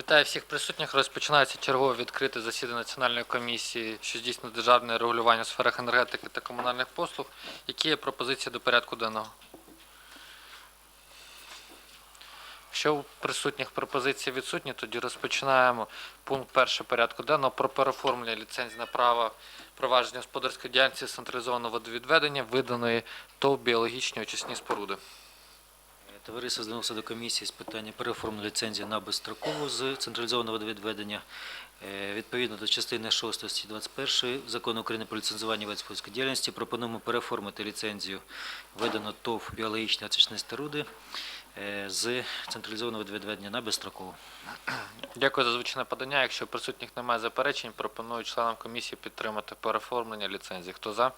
Вітаю всіх присутніх. Розпочинається чергове відкрите засідання Національної комісії, що здійснює державне регулювання у сферах енергетики та комунальних послуг. Які є пропозиції до порядку денного? Якщо у присутніх пропозиції відсутні, тоді розпочинаємо пункт перший порядку денного про переоформлення ліцензії на право провадження господарської діяльності централізованого водовідведення, виданої ТОВ біологічні очисні споруди. Товариство звернувся до комісії з питання переоформлення ліцензії на безстрокову з централізованого водовідведення. Е, Відповідно до частини 6 статті 21 Закону України про ліцензування видів діяльності пропонуємо переоформити ліцензію, видану ТОВ біологічні очисні споруди е, з централізованого водовідведення на безстрокову. Дякую за звучне подання. Якщо присутніх немає заперечень, пропоную членам комісії підтримати переоформлення ліцензії. Хто за?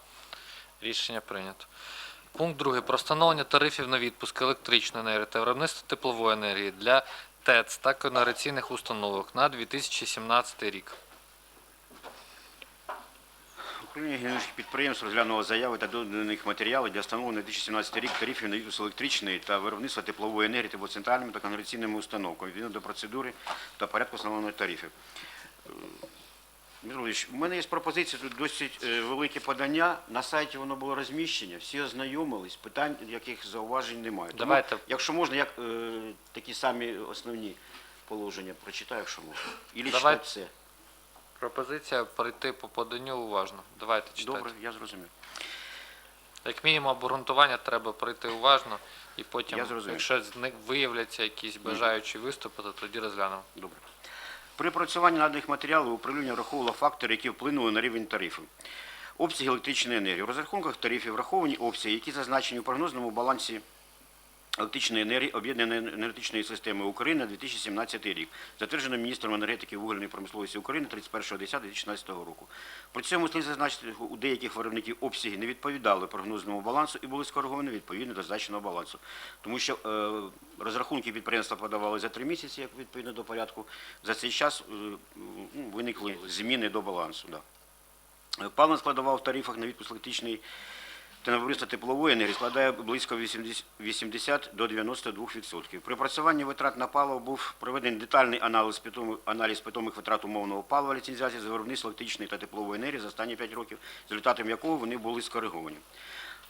Рішення прийнято. Пункт другий. Про встановлення тарифів на відпуск електричної енергії та виробництво теплової енергії для ТЕЦ та конераційних установок на 2017 рік. Управління генеральних підприємств розглянуло заяви та доданих матеріалів для встановлення на 2017 рік тарифів на відпуск електричної та виробництва теплової енергії теплоцентральними та конгрегаційними установками відповідно до процедури та порядку встановлення тарифів. Е, у мене є пропозиція, тут досить е, велике подання. На сайті воно було розміщення, всі ознайомились, питань яких зауважень немає. Тому, якщо можна, як е, такі самі основні положення прочитаю, якщо можна. Ілі Давайте. читати все. Пропозиція перейти по поданню уважно. Давайте читати. Добре, я зрозумів. Як мінімум обґрунтування треба пройти уважно і потім, Я зрозумів. якщо з них виявляться якісь бажаючі виступити, тоді розглянемо. Добре. При опрацюванні наданих матеріалів управління враховувало фактори, які вплинули на рівень тарифів. Обсяги електричної енергії. У розрахунках тарифів враховані обсяги, які зазначені у прогнозному балансі електричної енергії об'єднаної енергетичної системи України на 2017 рік, затверджено міністром енергетики вугільної промисловості України 31.10.2016 року. При цьому слід зазначити, у деяких виробників обсяги не відповідали прогнозному балансу і були скориговані відповідно до зазначеного балансу. Тому що е, розрахунки підприємства подавали за три місяці, як відповідно до порядку. За цей час е, ну, виникли зміни до балансу. Да. Е, Паливна складова в тарифах на відпуск електричної та на виробництво теплової енергії складає близько 80 80 до 92%. При опрацюванні витрат на паливо був проведений детальний аналіз аналіз питомих витрат умовного палива ліцензіації з виробництва електричної та теплової енергії за останні 5 років, з результатом якого вони були скориговані.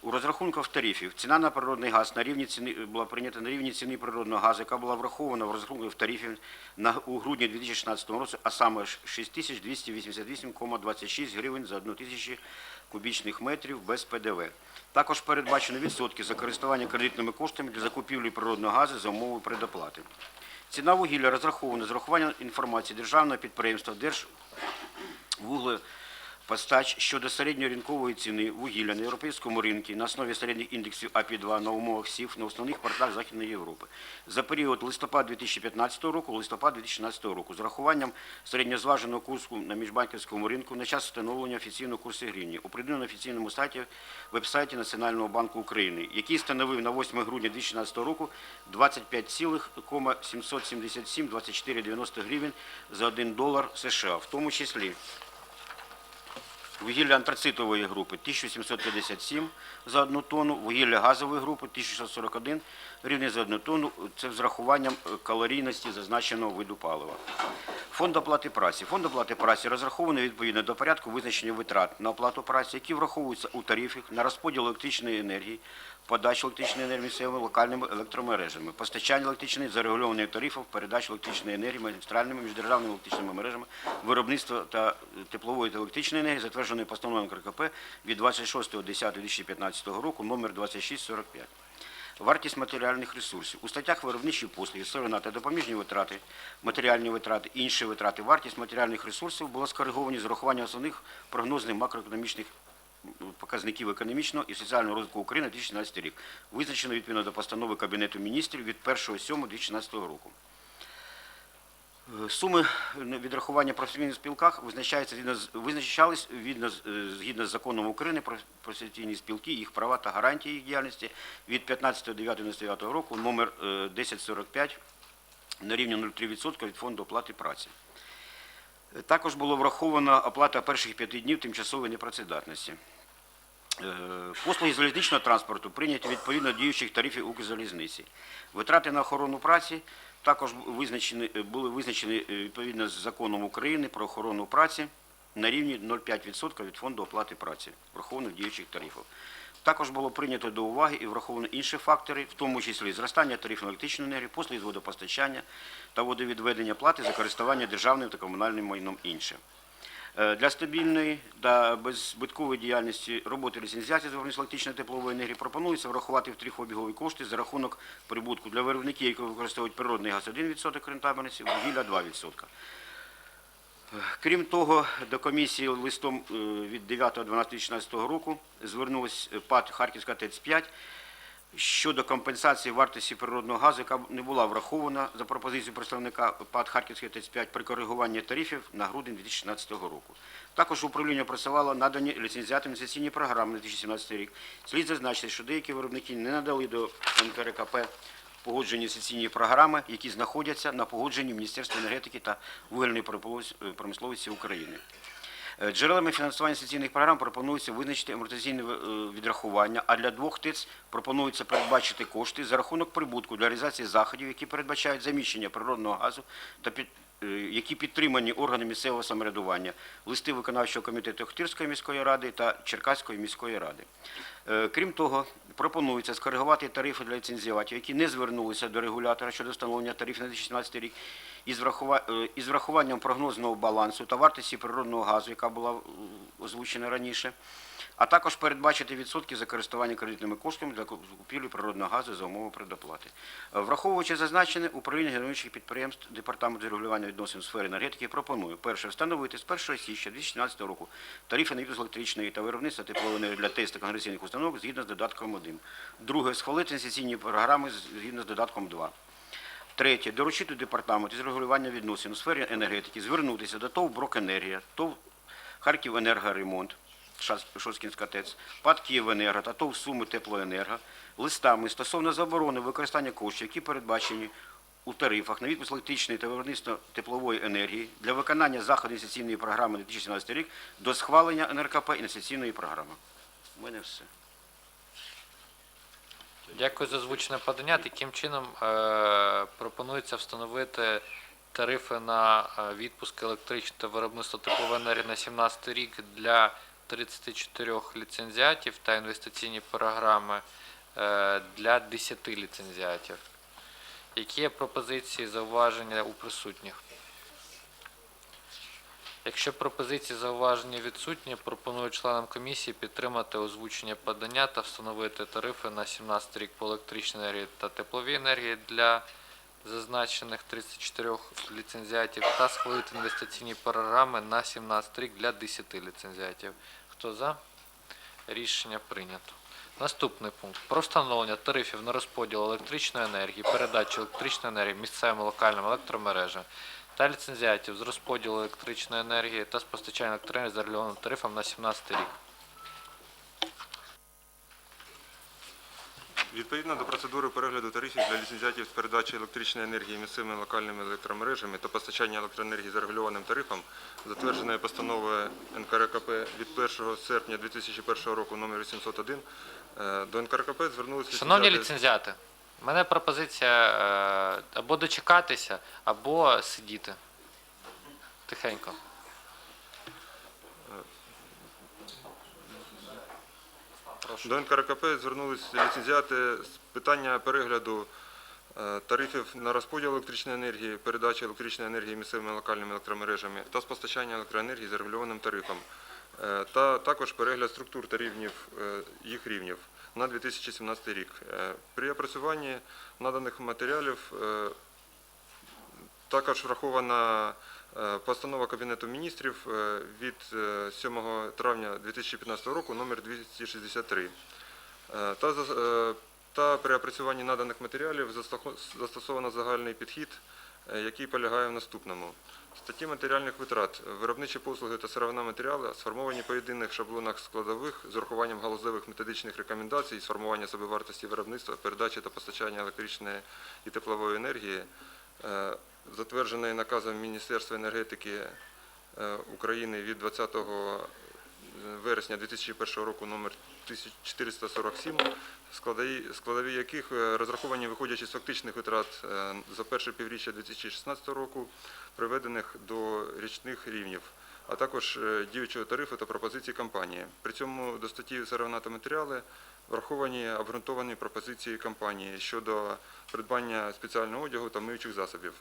У розрахунках тарифів ціна на природний газ на рівні ціни була прийнята на рівні ціни природного газу, яка була врахована в розрахунках тарифів на у грудні 2016 року, а саме 6288,26 гривень за 1 тисячу кубічних метрів без ПДВ. Також передбачено відсотки за користування кредитними коштами для закупівлі природного газу за умови предоплати. Ціна вугілля розрахована з урахуванням інформації державного підприємства Держвуглепостач щодо середньоринкової ціни вугілля на європейському ринку на основі середніх індексів АПІ-2 на умовах СІФ на основних портах Західної Європи. За період листопад 2015 року, листопад 2016 року. З урахуванням середньозваженого курсу на міжбанківському ринку на час встановлення офіційного курсу гривні, оприлюднено офіційному сайті веб-сайті Національного банку України, який становив на 8 грудня 2016 року 25,777,2490 гривень за 1 долар США, в тому числі Вугілля антрацитової групи 1757 за одну тонну, вугілля газової групи 1641 рівний за одну тонну. Це з рахуванням е, калорійності зазначеного виду палива. Фонд оплати праці. Фонд оплати праці розрахований відповідно до порядку визначення витрат на оплату праці, які враховуються у тарифах на розподіл електричної енергії, подачу електричної енергії місцевими локальними електромережами, постачання електричної за регульованих тарифів, передачу електричної енергії магістральними міждержавними електричними мережами, виробництво та теплової та електричної енергії, затвердженої постановою КРКП від 26.10.2015 року номер 2645. Вартість матеріальних ресурсів. У статтях виробничі послуги, сировина та допоміжні витрати, матеріальні витрати, інші витрати, вартість матеріальних ресурсів була скориговані з урахуванням основних прогнозних макроекономічних показників економічного і соціального розвитку України на 2016 рік, визначено відповідно до постанови Кабінету міністрів від 1.7.2016 року. Е, Суми відрахування професійних спілках визначались відно е, згідно з законом України про професійні спілки, їх права та гарантії їх діяльності від 15.09.99 року, номер е, 1045 на рівні 0,3% від фонду оплати праці. Е, Також було враховано оплата перших п'яти днів тимчасової непрацедатності. Е, Послуги залізничного транспорту прийняті відповідно діючих тарифів Укрзалізниці. Витрати на охорону праці Також визначені, були визначені е, відповідно з законом України про охорону праці на рівні 0,5% від фонду оплати праці, враховано в діючих тарифів. Також було прийнято до уваги і враховано інші фактори, в тому числі зростання тарифів на електричну енергію, послуги з водопостачання та водовідведення плати за користування державним та комунальним майном інше. Е, Для стабільної та беззбиткової діяльності роботи ліцензіації з виробництва електричної теплової енергії пропонується врахувати в тарифообігові кошти за рахунок прибутку для виробників, які використовують природний газ 1% рентабельності, вугілля 2%. Е, Крім того, до комісії листом е, від 9.12.2016 року звернулась ПАД Харківська ТЕЦ-5 щодо компенсації вартості природного газу, яка не була врахована за пропозицією представника ПАД Харківської ТЕЦ-5 при коригуванні тарифів на грудень 2016 року. Також управління просувало надані ліцензіатам інвестиційні програми на 2017 рік. Слід зазначити, що деякі виробники не надали до НКРКП погоджені інвестиційні програми, які знаходяться на погодженні в Міністерстві енергетики та вугільної промисловості- промисловості України. Е, Джерелами фінансування сесійних програм пропонується визначити амортизаційне е, відрахування, а для двох ТИЦ пропонується передбачити кошти за рахунок прибутку для реалізації заходів, які передбачають заміщення природного газу та під е, які підтримані органи місцевого самоврядування, листи виконавчого комітету Охтирської міської ради та Черкаської міської ради. Е, Крім того, пропонується скоригувати тарифи для ліцензіатів, які не звернулися до регулятора щодо встановлення тарифів на 2017 рік, е, із врахуванням прогнозного балансу та вартості природного газу, яка була е, озвучена раніше, а також передбачити відсотки за користування кредитними коштами для купівлі природного газу за умови предоплати. Е, Враховуючи зазначене, управління генеруючих підприємств Департаменту регулювання відносин у сфері енергетики пропонує перше встановити з 1 січня 2017 року тарифи на відпуск електричної та виробництва теплової для ТЕС та конгресійних установок згідно з додатком 1. Друге, схвалити інвестиційні програми згідно з додатком 2. Третє. Доручити департаменту з регулювання відносин у сфері енергетики звернутися до ТОВ «Брокенергія», ТОВ «Харківенергоремонт», Шоскінська ТЕЦ, ПАД «Київенерго» та ТОВ «Суми Теплоенерго» листами стосовно заборони використання коштів, які передбачені у тарифах на відпуск електричної та виробництво теплової енергії для виконання заходів інвестиційної програми на 2017 рік до схвалення НРКП інвестиційної програми. У мене все. Дякую за озвучене подання. Таким чином е, пропонується встановити тарифи на е, відпуск електричної та виробництво теплової енергії на 17 рік для 34 ліцензіатів та інвестиційні програми е, для 10 ліцензіатів. Які є пропозиції, зауваження у присутніх? Якщо пропозиції зауваження відсутні, пропоную членам комісії підтримати озвучення подання та встановити тарифи на 17 рік по електричній енергії та тепловій енергії для зазначених 34 ліцензіатів та схвалити інвестиційні програми на 17 рік для 10 ліцензіатів. Хто за? Рішення прийнято. Наступний пункт. Про встановлення тарифів на розподіл електричної енергії, передачу електричної енергії місцевим локальним електромережам та ліцензіатів з розподілу електричної енергії та з постачання електроенергії за регульованим тарифом на 17 рік. Відповідно до процедури перегляду тарифів для ліцензіатів з передачі електричної енергії місцевими локальними електромережами та постачання електроенергії за регульованим тарифом, затвердженої постановою НКРКП від 1 серпня 2001 року номер 801, е, до НКРКП звернулися Шановні ліцензіати- в мене пропозиція е, або дочекатися, або сидіти. Тихенько. Прошу. До НКРКП звернулися ліцензіати з питання перегляду е, тарифів на розподіл електричної енергії, передачі електричної енергії місцевими локальними електромережами та з постачання електроенергії за регульованим тарифом, е, та також перегляд структур та е, їх рівнів на 2017 рік. При опрацюванні наданих матеріалів також врахована постанова Кабінету міністрів е, від е, 7 травня 2015 року номер 263. Е, Та, е, та при опрацюванні наданих матеріалів застосовано загальний підхід, е, який полягає в наступному. Статті матеріальних витрат, виробничі послуги та сировина матеріали сформовані по єдиних шаблонах складових з урахуванням галузевих методичних рекомендацій, сформування собівартості виробництва, передачі та постачання електричної і теплової енергії, е, затвердженої наказом Міністерства енергетики е, України від 20 вересня 2001 року номер 1447, складові, яких е, розраховані виходячи з фактичних витрат е, за перше півріччя 2016 року, приведених до річних рівнів, а також е, діючого тарифу та пропозицій компанії. При цьому до статті «Сировина матеріали враховані обґрунтовані пропозиції компанії щодо придбання спеціального одягу та миючих засобів.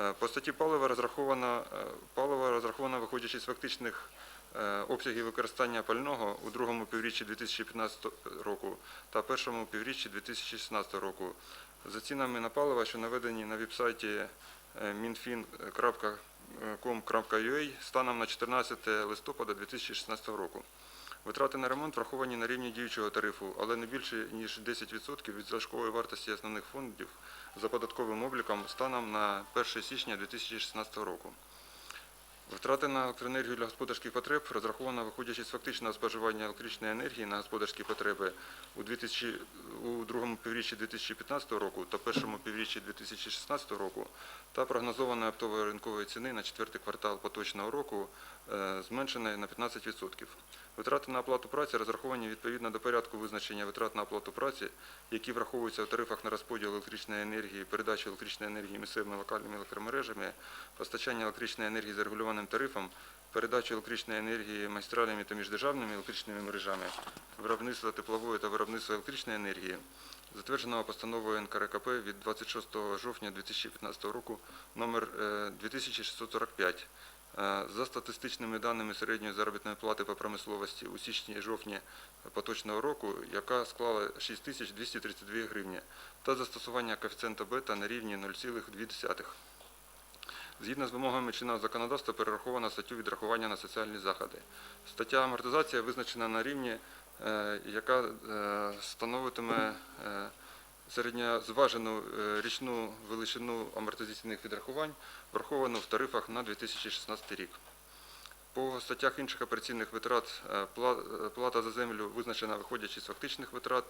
Е, По статті палива розраховано, е, паливо розраховано виходячи з фактичних е, обсягів використання пального у другому півріччі 2015 року та першому півріччі 2016 року за цінами на паливо, що наведені на веб-сайті minfin.com.ua станом на 14 листопада 2016 року. Витрати на ремонт враховані на рівні діючого тарифу, але не більше ніж 10% від залишкової вартості основних фондів за податковим обліком станом на 1 січня 2016 року. Витрати на електроенергію для господарських потреб розраховано виходячи з фактичного споживання електричної енергії на господарські потреби у, 2000, у другому півріччі 2015 року та першому півріччі 2016 року та прогнозованої оптової ринкової ціни на четвертий квартал поточного року е, зменшеної на 15%. Витрати на оплату праці розраховані відповідно до порядку визначення витрат на оплату праці, які враховуються у тарифах на розподіл електричної енергії, передачу електричної енергії місцевими локальними електромережами, постачання електричної енергії за регульованим тарифом, передачу електричної енергії магістральними та міждержавними електричними мережами, виробництво теплової та виробництво електричної енергії, затвердженого постановою НКРКП від 26 жовтня 2015 року номер е, 2645. Е, За статистичними даними середньої заробітної плати по промисловості у січні-жовтні поточного року, яка склала 6232 гривні, та застосування коефіцієнта бета на рівні 0,2. Згідно з вимогами чинного законодавства перераховано статтю відрахування на соціальні заходи. Стаття амортизація визначена на рівні, е, яка е, становитиме середньозважену е, річну величину амортизаційних відрахувань, враховану в тарифах на 2016 рік. По статтях інших операційних витрат е, е, плата за землю визначена виходячи з фактичних витрат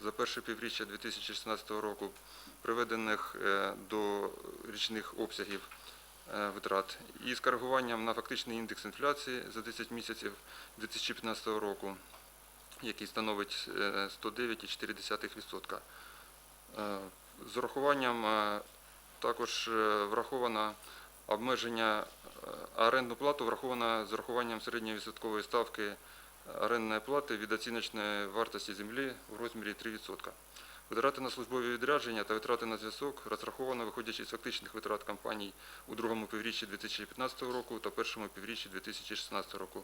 за перше півріччя 2016 року, приведених до річних обсягів витрат, і з коригуванням на фактичний індекс інфляції за 10 місяців 2015 року, який становить е, 109,4%. Е, З урахуванням е, також е, враховано обмеження орендну плату враховано з урахуванням середньої відсоткової ставки орендної плати від оціночної вартості землі в розмірі 3%. Витрати на службові відрядження та витрати на зв'язок розраховано виходячи з фактичних витрат компаній у другому півріччі 2015 року та першому півріччі 2016 року,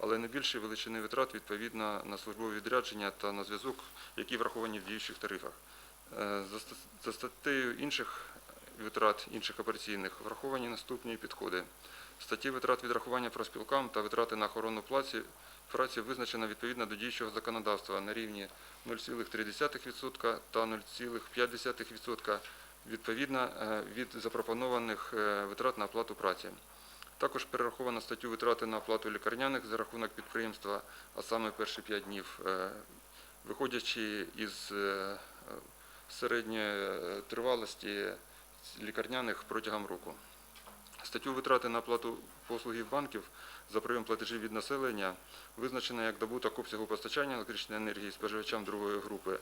але не величини витрат відповідно на службові відрядження та на зв'язок, які враховані в діючих тарифах. Е, За статтею інших витрат інших операційних враховані наступні підходи. Статті витрат відрахування профспілкам та витрати на охорону праці, праці визначено відповідно до діючого законодавства на рівні 0,3% та 0,5% відповідно е, від запропонованих е, витрат на оплату праці. Також перераховано статтю витрати на оплату лікарняних за рахунок підприємства, а саме перші 5 днів, виходячи із середньої е, тривалості лікарняних протягом року. Статтю витрати на оплату послугів банків за прийом платежів від населення визначено як добуток обсягу постачання електричної енергії споживачам другої групи,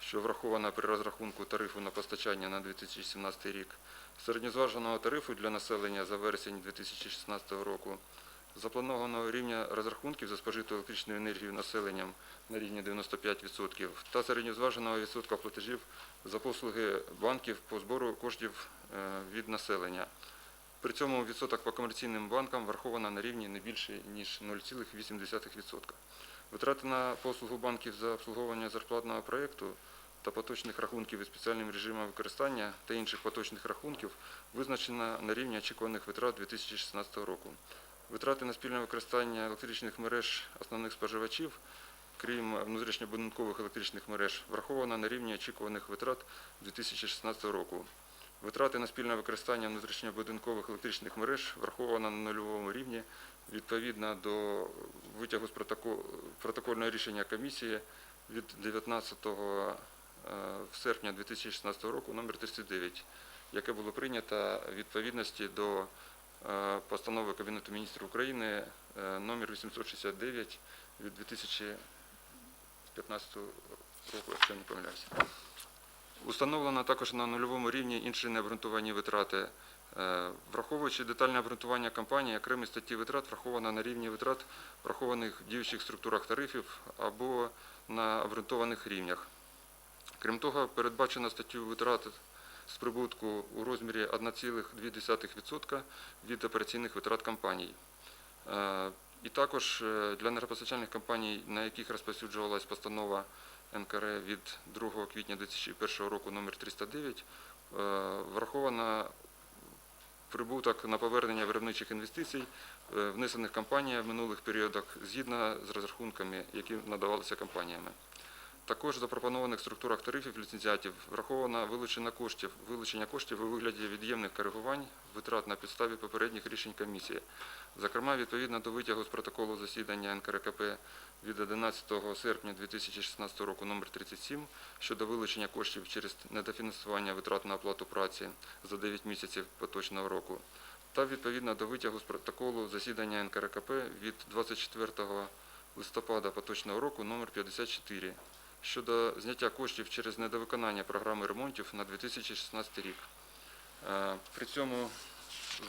що враховано при розрахунку тарифу на постачання на 2017 рік, середньозваженого тарифу для населення за вересень 2016 року, запланованого рівня розрахунків за спожиту електричну енергію населенням на рівні 95% та середньозваженого відсотка платежів за послуги банків по збору коштів е, від населення. При цьому відсоток по комерційним банкам враховано на рівні не більше, ніж 0,8%. Витрати на послугу банків за обслуговування зарплатного проєкту та поточних рахунків із спеціальним режимом використання та інших поточних рахунків визначено на рівні очікуваних витрат 2016 року. Витрати на спільне використання електричних мереж основних споживачів, крім внутрішньобудинкових електричних мереж, враховано на рівні очікуваних витрат 2016 року. Витрати на спільне використання внутрішньобудинкових електричних мереж враховано на нульовому рівні відповідно до витягу з протокол- протокольного рішення комісії від 19 е, серпня 2016 року номер 39, яке було прийнято відповідності до постанови Кабінету міністрів України е, номер 869 від 2015 року, якщо я не помиляюся. Установлено також на нульовому рівні інші необґрунтовані витрати. Е, Враховуючи детальне обґрунтування компанії, окремі статті витрат враховано на рівні витрат, врахованих в діючих структурах тарифів або на обґрунтованих рівнях. Крім того, передбачено статтю витрат з прибутку у розмірі 1,2% від операційних витрат компаній. Е, І також е, для енергопостачальних компаній, на яких розповсюджувалась постанова НКР від 2 квітня 2001 року номер 309, е, враховано прибуток на повернення виробничих інвестицій, внесених компаніями в минулих періодах згідно з розрахунками, які надавалися компаніями. Також в запропонованих структурах тарифів ліцензіатів враховано вилучення коштів, вилучення коштів у вигляді від'ємних коригувань витрат на підставі попередніх рішень комісії. Зокрема, відповідно до витягу з протоколу засідання НКРКП від 11 серпня 2016 року номер 37 щодо вилучення коштів через недофінансування витрат на оплату праці за 9 місяців поточного року, та відповідно до витягу з протоколу засідання НКРКП від 24 листопада поточного року номер 54 щодо зняття коштів через недовиконання програми ремонтів на 2016 рік. Е, При цьому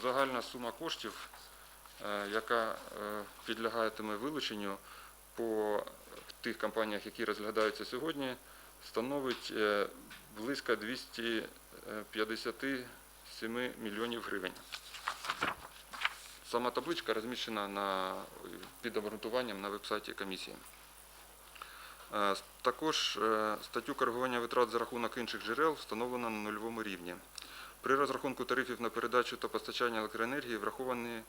загальна сума коштів, е, яка е, підлягатиме вилученню по тих компаніях, які розглядаються сьогодні, становить близько 257 мільйонів гривень. Сама табличка розміщена на, під обґрунтуванням на веб-сайті комісії. Е, Також е, статтю коригування витрат за рахунок інших джерел встановлено на нульовому рівні. При розрахунку тарифів на передачу та постачання електроенергії враховані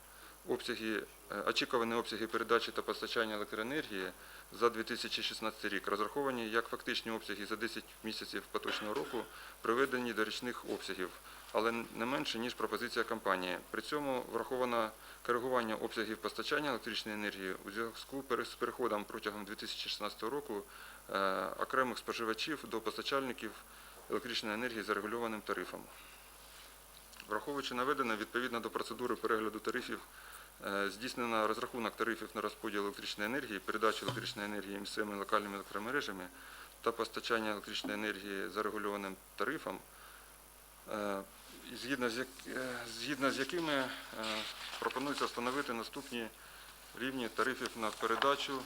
обсяги, е, очікувані обсяги передачі та постачання електроенергії за 2016 рік, розраховані як фактичні обсяги за 10 місяців поточного року, приведені до річних обсягів, але не менше, ніж пропозиція компанії. При цьому враховано коригування обсягів постачання електричної енергії у зв'язку з переходом протягом 2016 року е, окремих споживачів до постачальників електричної енергії за регульованим тарифом. Враховуючи наведене, відповідно до процедури перегляду тарифів, е, здійснено розрахунок тарифів на розподіл електричної енергії, передачу електричної енергії місцевими локальними електромережами та постачання електричної енергії за регульованим тарифом, е, згідно з, як- е, згідно з якими е, пропонується встановити наступні рівні тарифів на передачу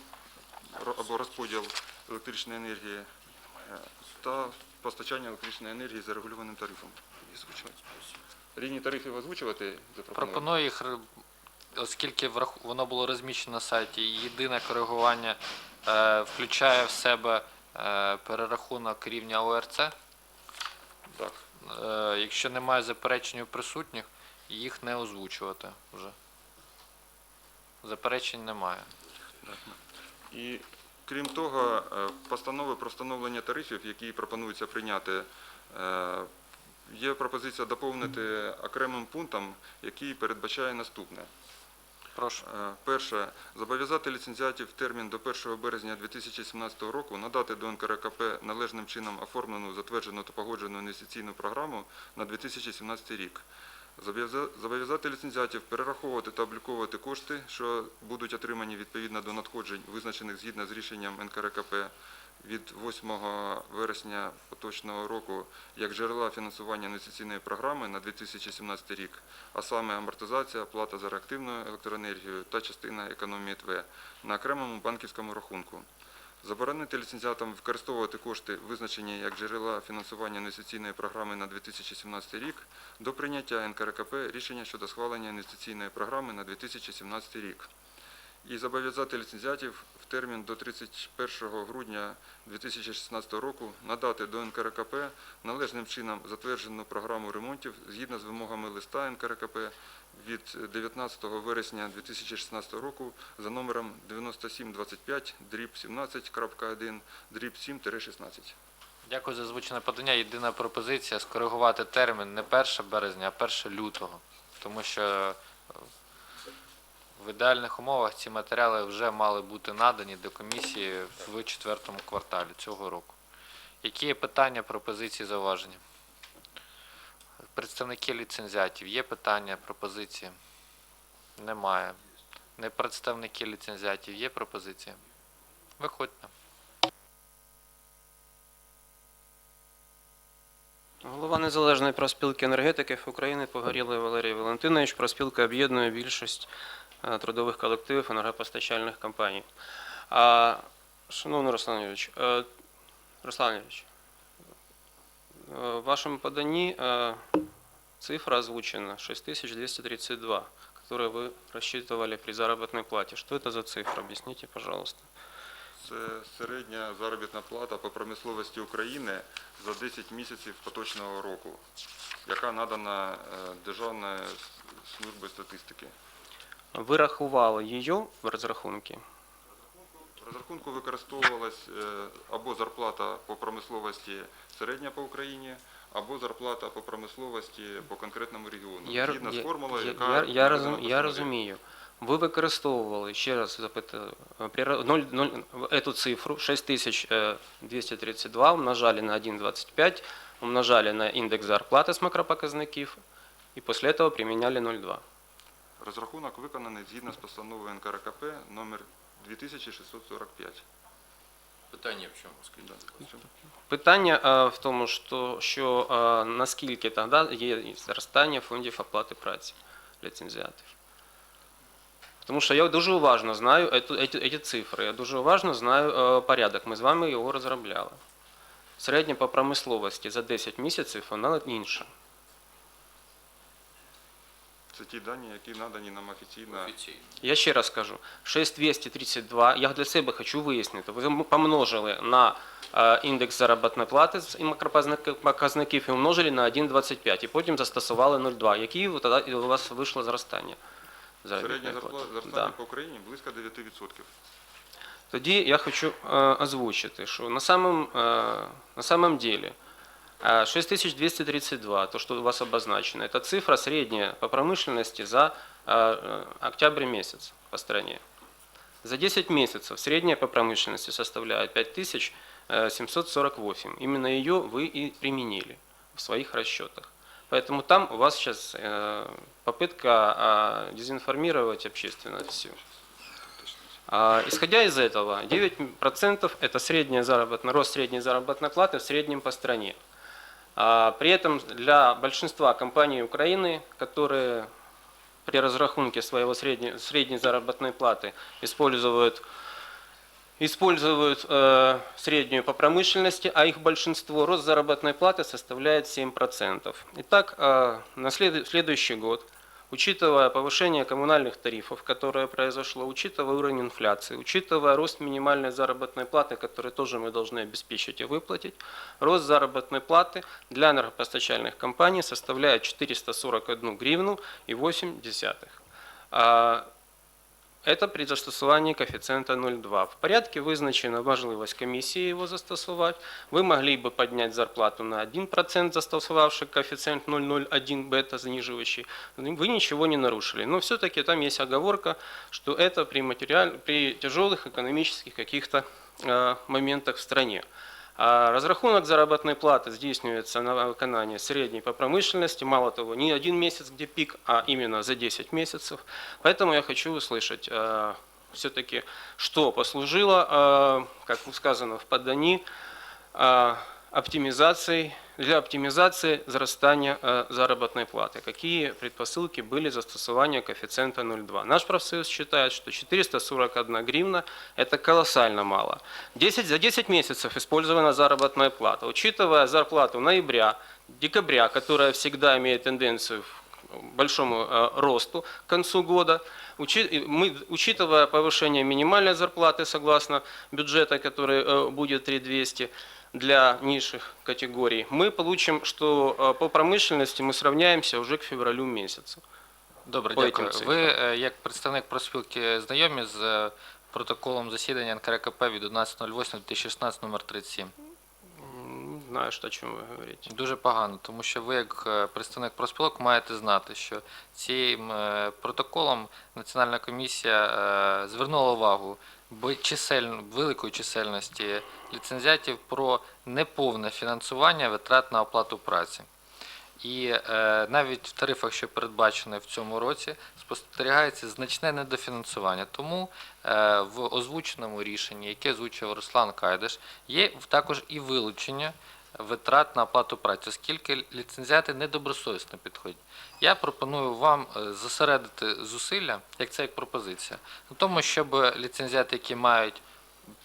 або розподіл електричної енергії е, та постачання електричної енергії за регульованим тарифом. Рівні тарифів озвучувати запропонувати? Пропоную їх, оскільки воно було розміщено на сайті, єдине коригування е, включає в себе е, перерахунок рівня ОРЦ. Так. Е, якщо немає заперечень у присутніх, їх не озвучувати вже. Заперечень немає. І крім того, е, постанови про встановлення тарифів, які пропонується прийняти, е, є пропозиція доповнити окремим пунктом, який передбачає наступне. Е, Перше. Зобов'язати ліцензіатів термін до 1 березня 2017 року надати до НКРКП належним чином оформлену, затверджену та погоджену інвестиційну програму на 2017 рік. Зобов'язати ліцензіатів перераховувати та обліковувати кошти, що будуть отримані відповідно до надходжень, визначених згідно з рішенням НКРКП від 8 вересня поточного року як джерела фінансування інвестиційної програми на 2017 рік, а саме амортизація, плата за реактивну електроенергію та частина економії ТВ на окремому банківському рахунку. Заборонити ліцензіатам використовувати кошти, визначені як джерела фінансування інвестиційної програми на 2017 рік, до прийняття НКРКП рішення щодо схвалення інвестиційної програми на 2017 рік. І зобов'язати ліцензіатів в термін до 31 грудня 2016 року надати до НКРКП належним чином затверджену програму ремонтів згідно з вимогами листа НКРКП від 19 вересня 2016 року за номером 9725 дріб 17.1 дріб 7-16. Дякую за озвучене подання. Єдина пропозиція скоригувати термін не 1 березня, а 1 лютого. Тому що в ідеальних умовах ці матеріали вже мали бути надані до комісії в четвертому кварталі цього року. Які є питання, пропозиції, зауваження? Представники ліцензіатів, є питання, пропозиції? Немає. Не представники ліцензіатів, є пропозиції? Виходьте. Голова Незалежної профспілки енергетиків України Погорілий Валерій Валентинович. Профспілка об'єднує більшість трудових колективів енергопостачальних компаній. А, шановний Руслан Юрійович, е, Руслан Юрійович, е, в вашем подании э, цифра озвучена 6232, которую вы рассчитывали при заработной плате. Что это за цифра? Объясните, пожалуйста. Це середня заробітна плата по промисловості України за 10 місяців поточного року, яка надана е, Державною службою статистики. Ви рахували її в розрахунки? В розрахунку використовувалась е, або зарплата по промисловості середня по Україні, або зарплата по промисловості по конкретному регіону. Я, Згідно з формулою, я, яка я, я, розум, я розумію. Ви використовували, ще раз запитаю, е, при эту цифру 6232 умножали на 1,25, умножали на індекс зарплати з макропоказників і після этого применяли 0,2. Розрахунок виконаний згідно з постановою НКРКП номер 2645. Питання в чому, скажіть? будь ласка? Питання е, в тому, що, що е, наскільки тоді є зростання фондів оплати праці ліцензіатів. Тому що я дуже уважно знаю еті цифри, я дуже уважно знаю е, порядок. Ми з вами його розробляли. Середня по промисловості за 10 місяців вона інша. Це ті дані, які надані нам офіційно. Офіційно. Я ще раз кажу, 6232, я для себе хочу вияснити, ви помножили на е, індекс заробітної плати з макропознак- показників і умножили на 1,25, і потім застосували 0,2. Які тоді у вас вийшло зростання? Середня зростання Да. по Україні близько 9%. Тоді я хочу е, озвучити, що на самом, е, на самом деле е, 6232, то, что у вас обозначено, это цифра средняя по промышленности за э, э, октябрь месяц по стране. За 10 месяцев средняя по промышленности составляет 5748. Именно ее вы и применили в своих расчетах. Поэтому там у вас сейчас э, попытка э, дезинформировать общественность всю. А, Исходя из этого, 9% это средняя заработная, рост средней заработной платы в среднем по стране. А, При этом для большинства компаний Украины, которые при разрахунке своего средней, средней заработной платы используют, используют э, среднюю по промышленности, а их большинство, рост заработной платы составляет 7%. Итак, э, на след- следующий год учитывая повышение коммунальных тарифов, которое произошло, учитывая уровень инфляции, учитывая рост минимальной заработной платы, который тоже мы должны обеспечить и выплатить, рост заработной платы для энергопостачальных компаний составляет 441 гривну и 8 десятых. А, Это при застосуванні коефіцієнта 0,2. В порядке визначена можливість комісії його застосувати. Ви могли бы поднять зарплату на 1%, застосовавши коэффициент 0,01 бета заниживающий. Вы ничего не нарушили. Но все-таки там есть оговорка, что это при, материаль... при тяжелых экономических каких-то э, моментах в стране. А разрахунок заработной платы здійснюється на виконання средней по промышленности, мало того, не один месяц, где пик, а именно за 10 месяцев. Поэтому я хочу услышать все-таки, что послужило, э, как сказано в подании, э, оптимизацией, для оптимизации зарастания э, заработной платы. Какие предпосылки были застосования коэффициента 0,2? Наш профсоюз считает, что 441 гривна – это колоссально мало. 10, за 10 месяцев использована заработная плата. Учитывая зарплату ноября, декабря, которая всегда имеет тенденцию к большому э, росту к концу года, мы, учитывая повышение минимальной зарплаты согласно бюджета, который э, будет 3200 для низших категорий, мы получим, что э, по промышленности мы сравняемся уже к февралю месяцу. Добре, По дякую. этим Ви, е, як представник профспілки, знайомі з е, протоколом засідання НКРКП від 11.08.2016 номер 37? М, Не знаю, что, о чем вы говорите. Дуже погано, тому що ви, як е, представник профспілок, маєте знати, що цим е, протоколом Національна комісія е, звернула увагу бо- чисель, великої чисельності ліцензіатів про неповне фінансування витрат на оплату праці. І е, навіть в тарифах, що передбачені в цьому році, спостерігається значне недофінансування. Тому е, в озвученому рішенні, яке озвучив Руслан Кайдаш, є також і вилучення витрат на оплату праці, оскільки ліцензіати недобросовісно підходять. Я пропоную вам е, зосередити зусилля, як це як пропозиція, на тому, щоб ліцензіати, які мають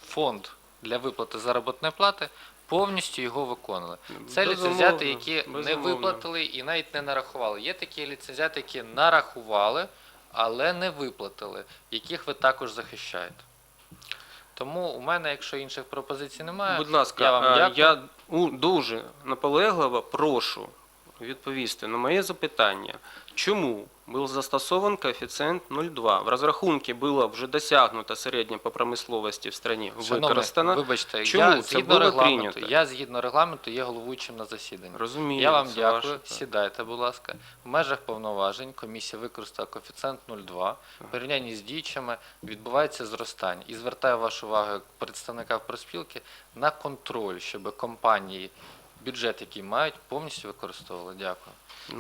фонд для виплати заробітної плати, повністю його виконали. Це Безумовно, ліцензіати, які не виплатили і навіть не нарахували. Є такі ліцензіати, які нарахували, але не виплатили, яких ви також захищаєте. Тому у мене, якщо інших пропозицій немає, Будь ласка, я вам е, дякую. я дуже наполегливо прошу відповісти на моє запитання. Чому був застосований коефіцієнт 0,2? В розрахунку було вже досягнуто середнє по промисловості в страні використано. Вибачте, Чому я це згідно було прийнято? я згідно регламенту є головуючим на засіданні. Розумію, Я вам дякую. ваше. Сідайте, будь ласка. В межах повноважень комісія використала коефіцієнт 0,2. В порівнянні з діючими відбувається зростання. І звертаю вашу увагу як представника проспілки на контроль, щоб компанії бюджет, який мають, повністю використовували. Дякую.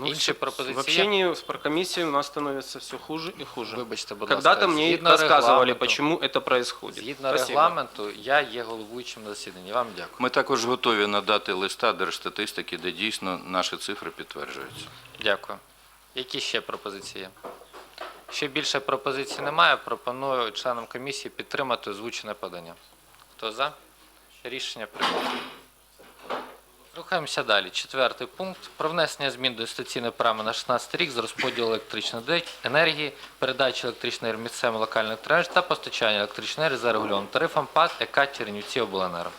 Інші в- пропозиції общении с паркомиссией у нас становится все хуже и хуже. Вибачте, будь ласка. Когда-то мне згідно рассказывали, регламенту- почему это происходит. Згідно Спасибо. регламенту, я є головуючим на засіданні. Вам дякую. Ми також готові надати листа Держстатистики, де дійсно наші цифри підтверджуються. Дякую. Які ще пропозиції є? Ще більше пропозицій немає. Пропоную членам комісії підтримати озвучене подання. Хто за? Рішення прийнято. Рухаємося далі. Четвертий пункт. Про внесення змін до інституційної програми на 16 рік з розподілу електричної енергії, передачі електричної енергії місцевим локальних транш та постачання електричної енергії за регульованим тарифом ПАД ЕК Чернівці Обленерго.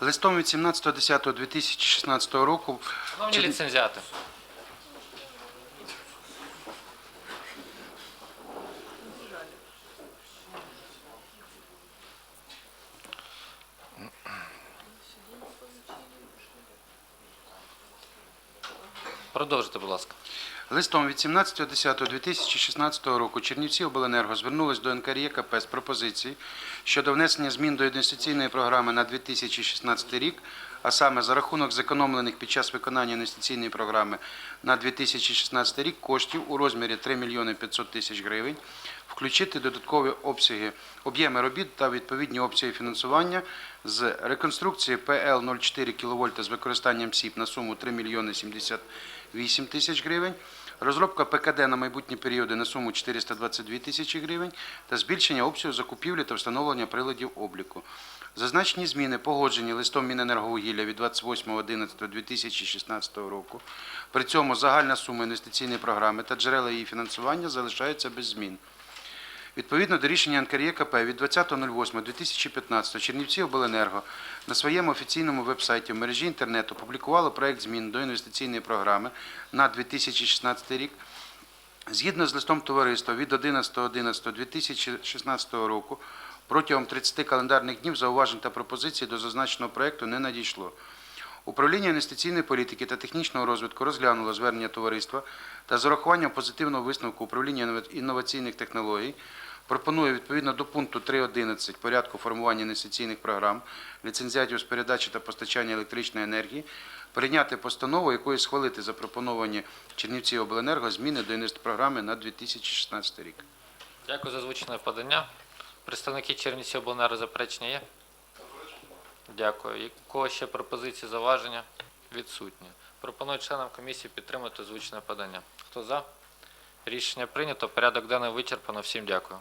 Листом від 17.10.2016 року Шановні ліцензіати, продовжуйте, будь ласка. Листом від 17.10.2016 року Чернівці Обленерго звернулись до НКРЄКП з пропозицією щодо внесення змін до інвестиційної програми на 2016 рік, а саме за рахунок зекономлених під час виконання інвестиційної програми на 2016 рік коштів у розмірі 3 мільйони 500 тисяч гривень, включити додаткові обсяги, об'єми робіт та відповідні обсяги фінансування з реконструкції ПЛ 04 кВт з використанням СІП на суму 3 мільйони 78 тисяч гривень, розробка ПКД на майбутні періоди на суму 422 тисячі гривень та збільшення обсягу закупівлі та встановлення приладів обліку. Зазначені зміни погоджені листом Міненерговугілля від 28.11.2016 року. При цьому загальна сума інвестиційної програми та джерела її фінансування залишаються без змін. Відповідно до рішення НКРЄКП від 20.08.2015 Чернівці Обленерго на своєму офіційному веб-сайті в мережі інтернету опублікувало проект змін до інвестиційної програми на 2016 рік. Згідно з листом товариства від 11.11.2016 року протягом 30 календарних днів зауважень та пропозицій до зазначеного проекту не надійшло. Управління інвестиційної політики та технічного розвитку розглянуло звернення товариства та з урахуванням позитивного висновку управління інноваційних технологій пропонує відповідно до пункту 3.11 порядку формування інвестиційних програм, ліцензіатів з передачі та постачання електричної енергії прийняти постанову, якою схвалити запропоновані Чернівці Обленерго зміни до інвестпрограми на 2016 рік. Дякую за озвучене подання. Представники Чернівці обленерго заперечення є? Дякую. І кого ще пропозиції, зауваження? Відсутні. Пропоную членам комісії підтримати озвучене подання. Хто за? Рішення прийнято. Порядок денний вичерпано. Всім дякую.